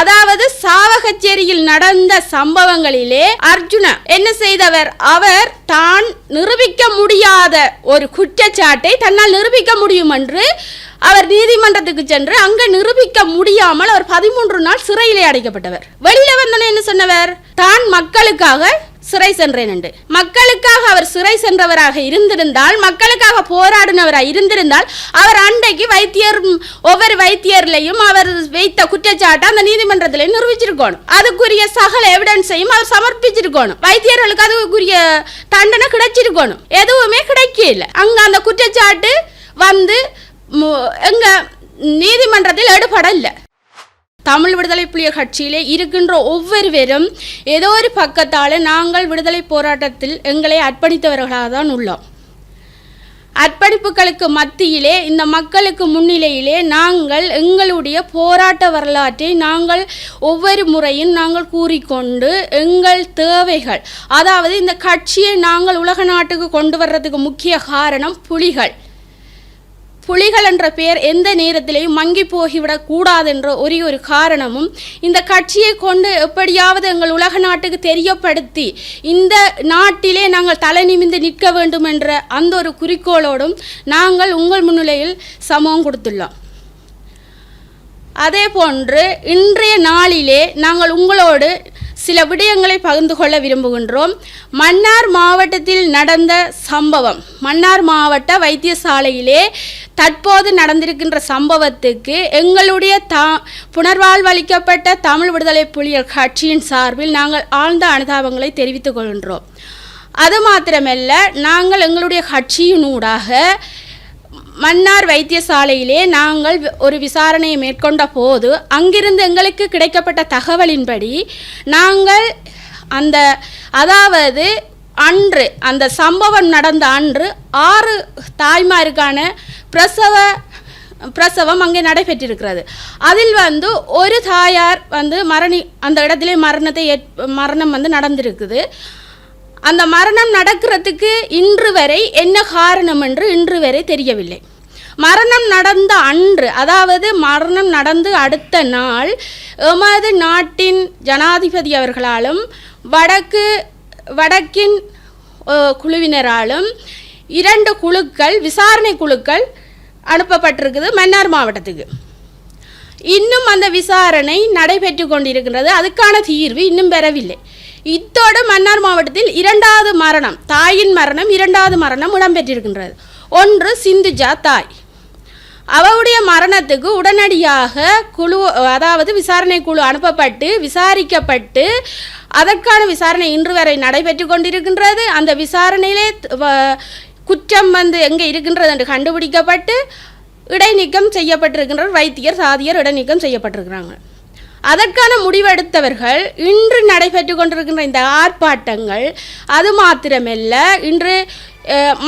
அதாவது சாவகச்சேரியில் நடந்த சம்பவங்களிலே அர்ஜுன என்ன செய்தவர்? அவர் தான் நிரூபிக்க முடியாத ஒரு குற்றச்சாட்டை தன்னால் நிரூபிக்க முடியும் என்று அவர் நீதிமன்றத்துக்கு சென்று அங்க நிரூபிக்க முடியாமல் அவர் பதிமூன்று நாள் சிறையிலே அடைக்கப்பட்டவர். வெளியில வந்தோன்னே என்ன சொன்னவர்? தான் மக்களுக்காக சிறை சென்றேன் என்று. மக்களுக்காக அவர் சிறை சென்றவராக இருந்திருந்தால் மக்களுக்காக போராடினவராக இருந்திருந்தால் அவர் அன்றைக்கு வைத்தியர் ஒவ்வொரு வைத்தியர்லையும் அவர் வைத்த குற்றச்சாட்டை அந்த நீதிமன்றத்தில் நிரூபிச்சிருக்கணும். அதுக்குரிய சகல எவிடன்ஸையும் அவர் சமர்ப்பிச்சிருக்கணும். வைத்தியர்களுக்கு அதுக்குரிய தண்டனை கிடைச்சிருக்கணும். எதுவுமே கிடைக்கல. அங்க அந்த குற்றச்சாட்டு வந்து எங்கள் எங்க நீதிமன்றத்தில் எடுபடல. தமிழ் விடுதலை புலிகள் கட்சியிலே இருக்கின்ற ஒவ்வொருவரும் ஏதோ ஒரு பக்கத்தால் நாங்கள் விடுதலை போராட்டத்தில் எங்களை அர்ப்பணித்தவர்களாக தான் உள்ளோம். அர்ப்பணிப்புகளுக்கு மத்தியிலே இந்த மக்களுக்கு முன்னிலையிலே நாங்கள் எங்களுடைய போராட்ட வரலாற்றை நாங்கள் ஒவ்வொரு முறையும் நாங்கள் கூறிக்கொண்டு எங்கள் தேவைகள் அதாவது இந்த கட்சியை நாங்கள் உலக நாட்டுக்கு கொண்டு வர்றதுக்கு முக்கிய காரணம் புலிகள். புலிகள் என்ற பெயர் எந்த நேரத்திலையும் மங்கி போகிவிடக் கூடாது என்ற ஒரே ஒரு காரணமும் இந்த கட்சியை கொண்டு எப்படியாவது எங்கள் உலக நாட்டுக்கு தெரியப்படுத்தி இந்த நாட்டிலே நாங்கள் தலை நிமிந்து நிற்க வேண்டும் என்ற அந்த ஒரு குறிக்கோளோடும் நாங்கள் உங்கள் முன்னிலையில் சமம் கொடுத்துள்ளோம். அதே போன்று இன்றைய நாளிலே நாங்கள் உங்களோடு சில விடயங்களை பகிர்ந்து கொள்ள விரும்புகின்றோம். மன்னார் மாவட்டத்தில் நடந்த சம்பவம். மன்னார் மாவட்ட வைத்தியசாலையிலே தற்போது நடந்திருக்கின்ற சம்பவத்துக்கு எங்களுடைய தா புனர்வாழ்வளிக்கப்பட்ட தமிழ் விடுதலை புலிகள் கட்சியின் சார்பில் நாங்கள் ஆழ்ந்த அனுதாபங்களை தெரிவித்துக் கொள்கின்றோம். அது மாத்திரமல்ல நாங்கள் எங்களுடைய கட்சியினூடாக மன்னார் வைத்தியசாலையிலே நாங்கள் வி- ஒரு விசாரணையை மேற்கொண்ட போது அங்கிருந்து எங்களுக்கு கிடைக்கப்பட்ட தகவலின்படி நாங்கள் அந்த அதாவது அன்று அந்த சம்பவம் நடந்த அன்று ஆறு தாய்மாருக்கான பிரசவ பிரசவம் அங்கே நடைபெற்றிருக்கிறது. அதில் வந்து ஒரு தாயார் வந்து மரணி அந்த இடத்திலே மரணத்தை ஏற்- மரணம் வந்து நடந்திருக்குது. அந்த மரணம் நடக்கிறதுக்கு இன்று வரை என்ன காரணம் என்று இன்று வரை தெரியவில்லை. மரணம் நடந்த அன்று அதாவது மரணம் நடந்து அடுத்த நாள் எமது நாட்டின் ஜனாதிபதி அவர்களாலும் வடக்கு வடக்கின் குழுவினராலும் இரண்டு குழுக்கள் விசாரணை குழுக்கள் அனுப்பப்பட்டிருக்குது மன்னார் மாவட்டத்துக்கு. இன்னும் அந்த விசாரணை நடைபெற்று கொண்டிருக்கின்றது. அதுக்கான தீர்வு இன்னும் பெறவில்லை. இத்தோடு மன்னார் மாவட்டத்தில் இரண்டாவது மரணம் தாயின் மரணம் இரண்டாவது மரணம் இடம்பெற்றிருக்கின்றது. ஒன்று சிந்துஜா தாய். அவருடைய மரணத்துக்கு உடனடியாக குழு அதாவது விசாரணை குழு அனுப்பப்பட்டு விசாரிக்கப்பட்டு அதற்கான விசாரணை இன்று வரை நடைபெற்று கொண்டிருக்கின்றது. அந்த விசாரணையிலே குற்றம் வந்து எங்கே இருக்கின்றது என்று கண்டுபிடிக்கப்பட்டு இடைநீக்கம் செய்யப்பட்டிருக்கின்ற வைத்தியர் சாதியர் இடைநீக்கம் செய்யப்பட்டிருக்கிறாங்க. அதற்கான முடிவெடுத்தவர்கள் இன்று நடைபெற்று கொண்டிருக்கின்ற இந்த ஆர்ப்பாட்டங்கள் அது மாத்திரமல்ல இன்று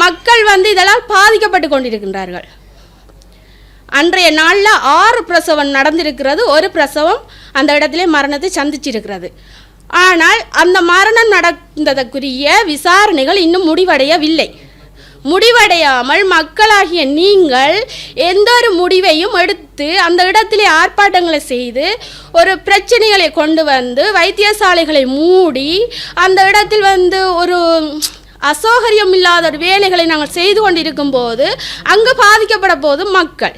மக்கள் வந்து இதெல்லாம் பாதிக்கப்பட்டு கொண்டிருக்கின்றார்கள். அன்றைய நாளில் ஆறு பிரசவம் நடந்திருக்கிறது. ஒரு பிரசவம் அந்த இடத்துல மரணத்தை சந்திச்சிருக்கிறது. ஆனால் அந்த மரணம் நடந்ததற்குரிய விசாரணைகள் இன்னும் முடிவடையவில்லை. முடிவடையாமல் மக்களாகிய நீங்கள் எந்த ஒரு முடிவையும் எடுத்து அந்த இடத்திலே ஆர்ப்பாட்டங்களை செய்து ஒரு பிரச்சனைகளை கொண்டு வந்து வைத்தியசாலைகளை மூடி அந்த இடத்தில் வந்து ஒரு அசௌகரியம் இல்லாத ஒரு வேலைகளை நாங்கள் செய்து கொண்டிருக்கும் போது அங்கு பாதிக்கப்பட போதும் மக்கள்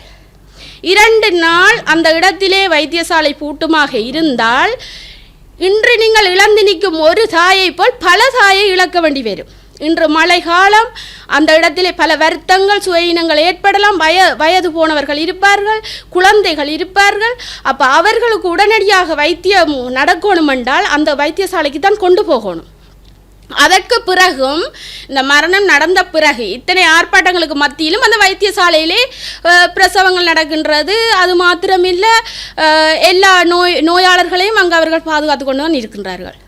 இரண்டு நாள் அந்த இடத்திலே வைத்தியசாலை பூட்டுமாக இருந்தால் இன்று நீங்கள் இழந்து நிற்கும் ஒரு தாயை போல் பல தாயை இழக்க வேண்டி வரும். இன்று மழை காலம் அந்த இடத்திலே பல வருத்தங்கள் சுயினங்கள் ஏற்படலாம். வய வயது போனவர்கள் இருப்பார்கள் குழந்தைகள் இருப்பார்கள். அப்போ அவர்களுக்கு உடனடியாக வைத்தியம் நடக்கணும் என்றால் அந்த வைத்தியசாலைக்கு தான் கொண்டு போகணும். அதற்கு பிறகும் இந்த மரணம் நடந்த பிறகு இத்தனை ஆர்ப்பாட்டங்களுக்கு மத்தியிலும் அந்த வைத்தியசாலையிலே பிரசவங்கள் நடக்கின்றது. அது மாத்திரமில்லை எல்லா நோய் நோயாளர்களையும் அங்கே அவர்கள் பாதுகாத்து கொண்டு தான் இருக்கின்றார்கள்.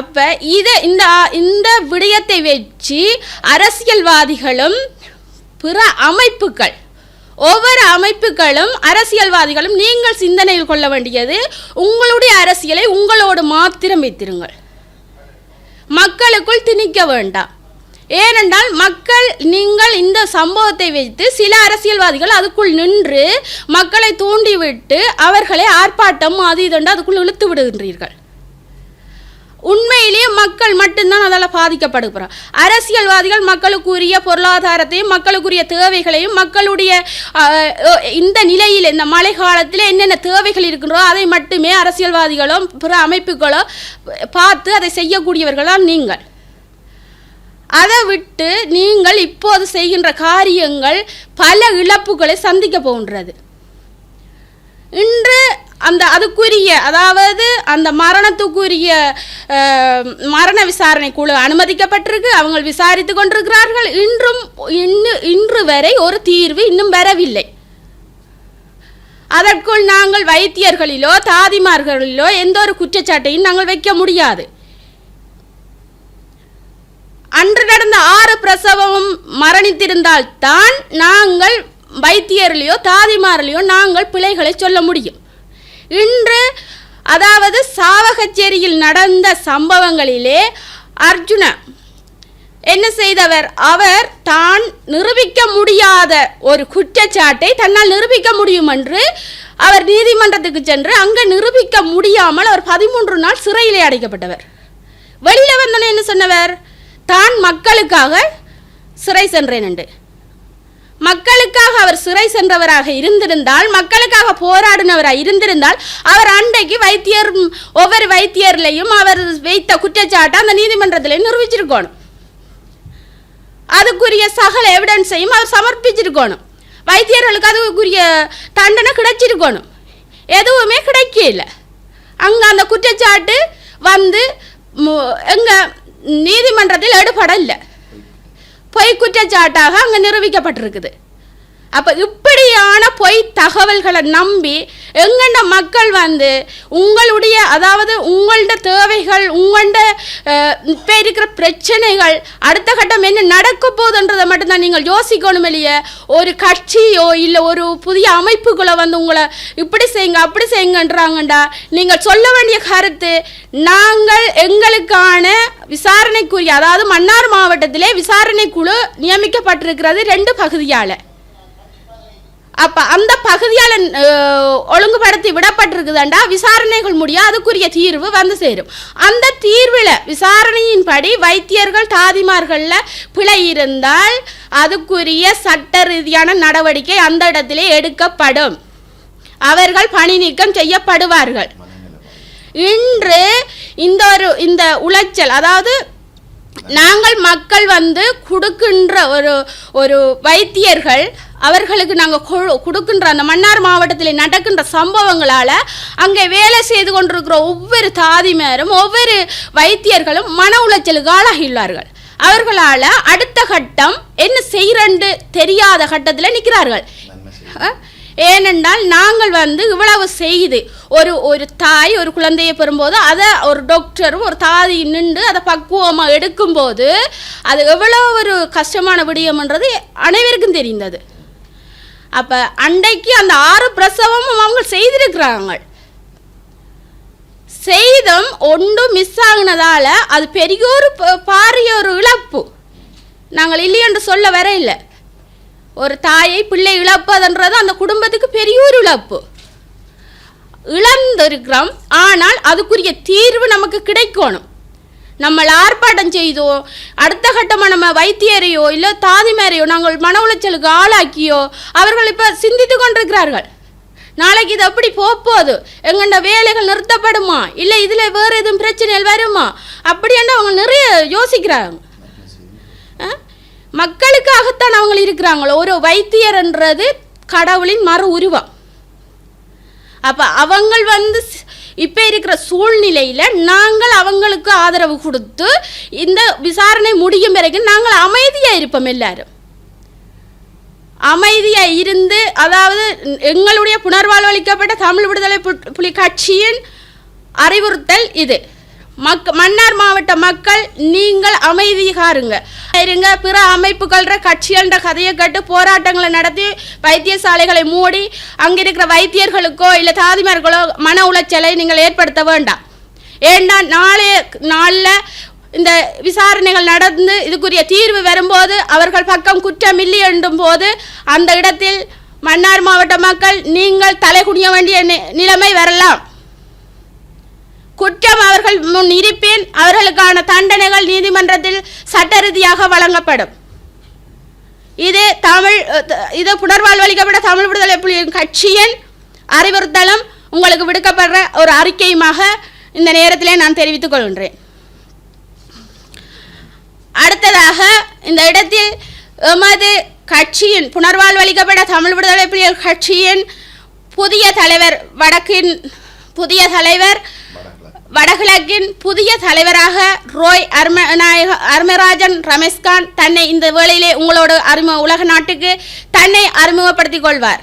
அப்போ இதை இந்த இந்த விடயத்தை வச்சு அரசியல்வாதிகளும் பிற அமைப்புகள் ஒவ்வொரு அமைப்புகளும் அரசியல்வாதிகளும் நீங்கள் சிந்தனையில் கொள்ள வேண்டியது உங்களுடைய அரசியலை உங்களோடு மாத்திரம் வைத்திருங்கள். மக்களுக்குள் திணிக்க வேண்டாம். ஏனென்றால் மக்கள் நீங்கள் இந்த சம்பவத்தை வைத்து சில அரசியல்வாதிகள் அதுக்குள் நின்று மக்களை தூண்டிவிட்டு அவர்களை ஆர்ப்பாட்டம் அது இதுண்டு அதுக்குள் இழுத்து விடுகின்றீர்கள். உண்மையிலேயே மக்கள் மட்டும்தான் அதால் பாதிக்கப்படுகிறோம் அரசியல்வாதிகள் மக்களுக்குரிய பொருளாதாரத்தையும் மக்களுக்குரிய தேவைகளையும் மக்களுடைய இந்த நிலையில் இந்த மழை காலத்தில் என்னென்ன தேவைகள் இருக்கின்றோ அதை மட்டுமே அரசியல்வாதிகளும் பிற அமைப்புகளோ பார்த்து அதை செய்யக்கூடியவர்களாம் நீங்கள். அதை விட்டு நீங்கள் இப்போது செய்கின்ற காரியங்கள் பல இழப்புகளை சந்திக்க போகின்றது. இன்று அந்த அதுக்குரிய அதாவது அந்த மரணத்துக்குரிய மரண விசாரணை குழு அனுமதிக்கப்பட்டிருக்கு அவங்க விசாரித்து கொண்டிருக்கிறார்கள். இன்றும் இன்னு இன்று வரை ஒரு தீர்வு இன்னும் வரவில்லை. அதற்குள் நாங்கள் வைத்தியர்களிலோ தாதிமார்களிலோ எந்த ஒரு குற்றச்சாட்டையும் நாங்கள் வைக்க முடியாது. அன்று நடந்த ஆறு பிரசவமும் மரணித்திருந்தால் தான் நாங்கள் வைத்தியர்லேயோ தாதிமாரிலையோ நாங்கள் பிழைகளை சொல்ல முடியும். இன்று அதாவது சாவகச்சேரியில் நடந்த சம்பவங்களிலே அர்ஜுன என்ன செய்தவர்? அவர் தான் நிரூபிக்க முடியாத ஒரு குற்றச்சாட்டை தன்னால் நிரூபிக்க முடியும் என்று அவர் நீதிமன்றத்துக்கு சென்று அங்கே நிரூபிக்க முடியாமல் அவர் பதிமூன்று நாள் சிறையிலே அடைக்கப்பட்டவர். வெளியில் வந்தோன்னே என்ன சொன்னவர்? தான் மக்களுக்காக சிறை சென்றேன் என்று. மக்களுக்காக அவர் சிறை சென்றவராக இருந்திருந்தால் மக்களுக்காக போராடினவராக இருந்திருந்தால் அவர் அன்றைக்கு வைத்தியர் ஒவ்வொரு வைத்தியர்லையும் அவர் வைத்த குற்றச்சாட்டை அந்த நீதிமன்றத்தில் நிரூபிச்சிருக்கணும். அதுக்குரிய சகல எவிடன்ஸையும் அவர் சமர்ப்பிச்சிருக்கணும். வைத்தியர்களுக்கு அதுக்குரிய தண்டனை கிடைச்சிருக்கணும். எதுவுமே கிடைக்கல. அங்கே அந்த குற்றச்சாட்டு வந்து எங்கள் நீதிமன்றத்தில் நீதிமன்றத்தில் இல்லை பொய் குற்றச்சாட்டாக அங்கே நிரூபிக்கப்பட்டிருக்குது. அப்போ இப்படியான பொய் தகவல்களை நம்பி எங்கண்ட மக்கள் வந்து உங்களுடைய அதாவது உங்கள்ட தேவைகள் உங்கள்ட இப்போ இருக்கிற பிரச்சனைகள் அடுத்த கட்டம் என்ன நடக்க போகுதுன்றதை மட்டும்தான் நீங்கள் யோசிக்கணும் இல்லையே. ஒரு கட்சியோ இல்லை ஒரு புதிய அமைப்புக்குள்ளே வந்து உங்களை இப்படி செய்யுங்க அப்படி செய்யுங்கன்றாங்கண்டா. நீங்கள் சொல்ல வேண்டிய கருத்து நாங்கள் எங்களுக்கான விசாரணைக்குரிய அதாவது மன்னார் மாவட்டத்திலே விசாரணை குழு நியமிக்கப்பட்டிருக்கிறது ரெண்டு பகுதியால். அப்போ அந்த பகுதியால் ஒழுங்குபடுத்தி விடப்பட்டிருக்குதாண்டா? விசாரணைகள் முடிய அதுக்குரிய தீர்வு வந்து சேரும். அந்த தீர்வில் விசாரணையின்படி வைத்தியர்கள் தாதிமார்களில் பிழை இருந்தால் அதுக்குரிய சட்ட ரீதியான நடவடிக்கை அந்த இடத்திலே எடுக்கப்படும். அவர்கள் பணி நீக்கம் செய்யப்படுவார்கள். இன்று இந்த ஒரு இந்த உளைச்சல் அதாவது நாங்கள் மக்கள் வந்து கொடுக்கின்ற ஒரு ஒரு வைத்தியர்கள் அவர்களுக்கு நாங்கள் கொடுக்கின்ற அந்த மன்னார் மாவட்டத்தில் நடக்கின்ற சம்பவங்களால் அங்கே வேலை செய்து கொண்டிருக்கிற ஒவ்வொரு தாதிமாரும் ஒவ்வொரு வைத்தியர்களும் மன உளைச்சலுக்கு ஆளாகியுள்ளார்கள். அவர்களால் அடுத்த கட்டம் என்ன செய்கிறன்னு தெரியாத கட்டத்தில் நிற்கிறார்கள். ஏனென்றால் நாங்கள் வந்து இவ்வளவு செய்து ஒரு ஒரு தாய் ஒரு குழந்தையை பெறும்போது அதை ஒரு டாக்டரும் ஒரு தாதி நின்று அதை பக்குவமாக எடுக்கும்போது அது எவ்வளோ ஒரு கஷ்டமான விடயம்ன்றது அனைவருக்கும் தெரிந்தது. அப்போ அன்றைக்கு அந்த ஆறு பிரசவமும் அவங்க செய்திருக்கிறாங்க. செய்தம் ஒன்றும் மிஸ் ஆகினதால அது பெரிய ஒரு பாரிய ஒரு இழப்பு. நாங்கள் இல்லையென்று சொல்ல வர இல்லை ஒரு தாயை பிள்ளை இழப்பதுன்றது அந்த குடும்பத்துக்கு பெரிய ஒரு இழப்பு. இழந்திருக்கிறோம். ஆனால் அதுக்குரிய தீர்வு நமக்கு கிடைக்கணும். நம்ம ஆர்ப்பாட்டம் செய்தோ அடுத்த கட்டமாக நம்ம வைத்தியரையோ இல்லை தாதிமாரையோ நாங்கள் மன உளைச்சலுக்கு ஆளாக்கியோ அவர்கள் இப்போ சிந்தித்து கொண்டிருக்கிறார்கள். நாளைக்கு இது அப்படி போகுது எங்கள்ட வேலைகள் நிறுத்தப்படுமா? இல்லை இதில் வேறு எதுவும் பிரச்சனைகள் வருமா? அப்படின்னா அவங்க நிறைய யோசிக்கிறாங்க. மக்களுக்காகத்தான் அவங்க இருக்கிறாங்களோ? ஒரு வைத்தியர்ன்றது கடவுளின் மறு உருவம். அப்போ அவங்கள் வந்து இப்போ இருக்கிற சூழ்நிலையில் நாங்கள் அவங்களுக்கு ஆதரவு கொடுத்து இந்த விசாரணை முடியும் பிறகு நாங்கள் அமைதியாக இருப்போம் எல்லாரும். அமைதியாக இருந்து அதாவது எங்களுடைய புனர்வாழ்வளிக்கப்பட்ட தமிழ் விடுதலை புலி கட்சியின் அறிவுறுத்தல் இது. மக் மன்னார் மாவட்ட மக்கள் நீங்கள் அமைதிகாருங்க. இருங்க பிற அமைப்புகள்ற கட்சிகள்ன்ற கதையை கட்டு போராட்டங்களை நடத்தி வைத்தியசாலைகளை மூடி அங்கே இருக்கிற வைத்தியர்களுக்கோ இல்லை தாதிமார்களோ மன உளைச்சலை நீங்கள் ஏற்படுத்த வேண்டாம். ஏன்னா நாளைய நாளில் இந்த விசாரணைகள் நடந்து இதுக்குரிய தீர்வு வரும்போது அவர்கள் பக்கம் குற்றம் இல்லை என்றும் போது அந்த இடத்தில் மன்னார் மாவட்ட மக்கள் நீங்கள் தலைகுனிய வேண்டிய நி- நிலைமை வரலாம். குற்றம் அவர்கள் முன் இருப்பின் அவர்களுக்கான தண்டனைகள் நீதிமன்றத்தில் சட்ட ரீதியாக வழங்கப்படும். இது தமிழ் இது புனர்வாழ் இது தமிழ் விடுதலை புலிகளின் கட்சியின் அறிவுறுத்தலும் உங்களுக்கு விடுக்கப்படுற ஒரு அறிக்கையுமாக இந்த நேரத்திலே நான் தெரிவித்துக் கொள்கின்றேன். அடுத்ததாக இந்த இடத்தில் எமது கட்சியின் புனர்வாழ்வளிக்கப்பட்ட தமிழ் விடுதலை புலிகள் கட்சியின் புதிய தலைவர் வடக்கின் புதிய தலைவர் பேங்கின் புதிய தலைவராக ரோய் அருமநாயக அருமராஜன் ரமேஷ்கான் தன்னை இந்த வேளையிலே உங்களோட அறிமுக உலக நாட்டுக்கு தன்னை அறிமுகப்படுத்திக் கொள்வார்.